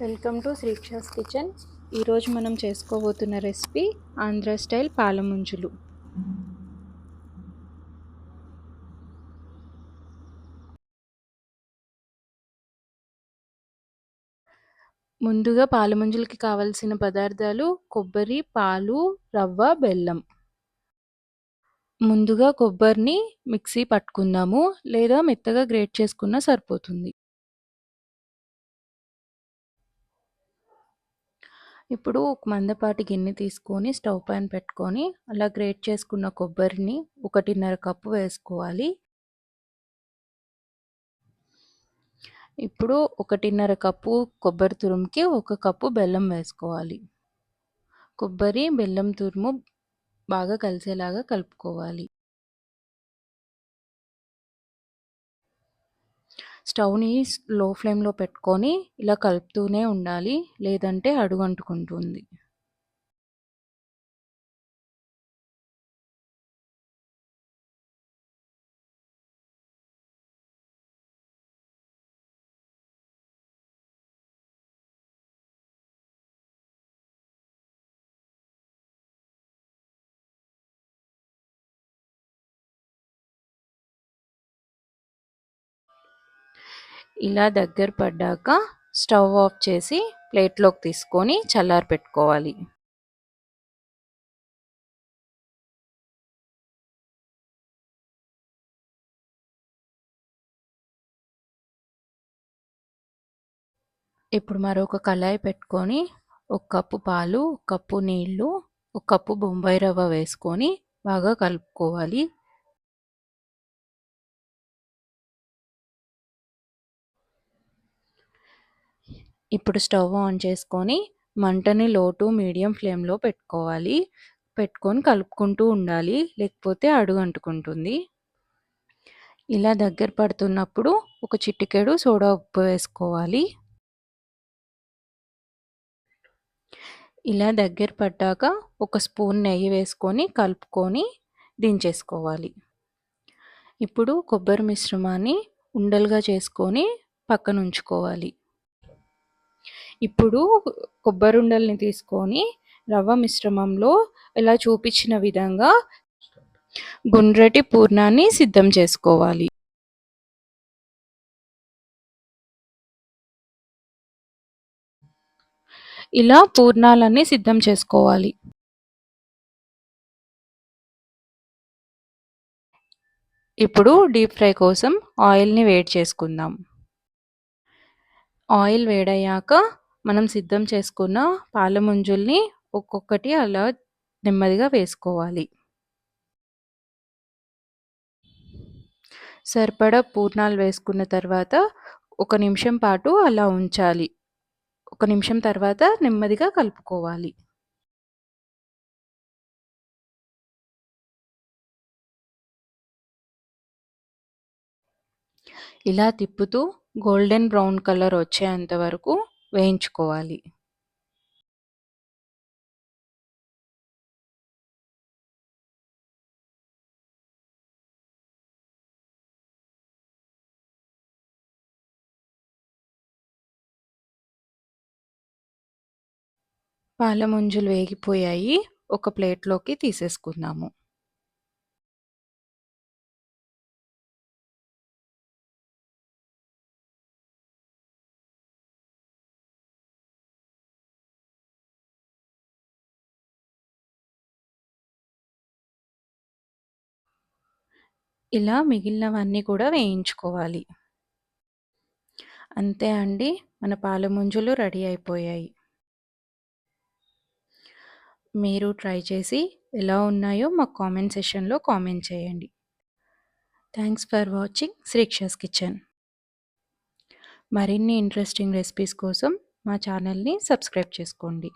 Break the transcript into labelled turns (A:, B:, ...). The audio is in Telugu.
A: Welcome to Srikshas kitchen. ఈరోజు మనం చేసుకోబోతున్న రెసిపీ ఆంధ్ర స్టైల్ పాలముంజులు. ముందుగా పాలముంజులకి కావలసిన పదార్థాలు కొబ్బరి పాలు రవ్వ బెల్లం. ముందుగా కొబ్బరిని మిక్సీ పట్టుకుందాము లేదా మెత్తగా గ్రేట్ చేసుకున్నా సరిపోతుంది. ఇప్పుడు ఒక మందపాటి గిన్నె తీసుకొని స్టవ్ పైన పెట్టుకొని అలా గ్రేట్ చేసుకున్న కొబ్బరిని ఒకటిన్నర కప్పు వేసుకోవాలి. ఇప్పుడు ఒకటిన్నర కప్పు కొబ్బరి తురుముకి ఒక కప్పు బెల్లం వేసుకోవాలి. కొబ్బరి బెల్లం తురుము బాగా కలిసేలాగా కలుపుకోవాలి. స్టవ్ని లో ఫ్లేమ్లో పెట్టుకొని ఇలా కలుపుతూనే ఉండాలి. లేదంటే అడుగంటుకుంటుంది. ఇలా దగ్గర పడ్డాక స్టవ్ ఆఫ్ చేసి ప్లేట్లోకి తీసుకొని చల్లారి పెట్టుకోవాలి. ఇప్పుడు మరొక కళాయి పెట్టుకొని ఒక కప్పు పాలు ఒక కప్పు నీళ్ళు ఒక కప్పు బొంబాయి రవ్వ వేసుకొని బాగా కలుపుకోవాలి. ఇప్పుడు స్టవ్ ఆన్ చేసుకొని మంటని లో టు మీడియం ఫ్లేమ్లో పెట్టుకోవాలి. పెట్టుకొని కలుపుకుంటూ ఉండాలి. లేకపోతే అడుగు అంటుకుంటుంది. ఇలా దగ్గర పడుతున్నప్పుడు ఒక చిటికెడు సోడా ఉప్పు వేసుకోవాలి. ఇలా దగ్గర పడ్డాక ఒక స్పూన్ నెయ్యి వేసుకొని కలుపుకొని దించేసుకోవాలి. ఇప్పుడు కొబ్బరి మిశ్రమాన్ని ఉండలుగా చేసుకొని పక్కన ఉంచుకోవాలి ఇప్పుడు కొబ్బరి ఉండల్ని తీసుకొని రవ్వ మిశ్రమంలో ఇలా చూపించిన విధంగా గుండ్రటి పూర్ణాన్ని సిద్ధం చేసుకోవాలి. ఇలా పూర్ణాలన్నీ సిద్ధం చేసుకోవాలి. ఇప్పుడు డీప్ ఫ్రై కోసం ఆయిల్ని వేడి చేసుకుందాం. ఆయిల్ వేడయ్యాక మనం సిద్ధం చేసుకున్న పాల ముంజుల్ని ఒక్కొక్కటి అలా నెమ్మదిగా వేసుకోవాలి. సరిపడా పూర్ణాలు వేసుకున్న తర్వాత ఒక నిమిషం పాటు అలా ఉంచాలి. ఒక నిమిషం తర్వాత నెమ్మదిగా కలుపుకోవాలి. ఇలా తిప్పుతూ గోల్డెన్ బ్రౌన్ కలర్ వచ్చేంత వరకు వేయించుకోవాలి. పాల ముంజులు వేగిపోయాయి. ఒక ప్లేట్లోకి తీసేసుకుందాము. ఇలా మిగిలినవన్నీ కూడా వేయించుకోవాలి. అంతే అండి మన పాల ముంజులు రెడీ అయిపోయాయి. మీరు ట్రై చేసి ఎలా ఉన్నాయో మాకు కామెంట్ సెషన్లో కామెంట్ చేయండి. Thanks for watching Sreeksha's kitchen. మరిన్ని ఇంట్రెస్టింగ్ రెసిపీస్ కోసం మా ఛానల్ని సబ్స్క్రైబ్ చేసుకోండి.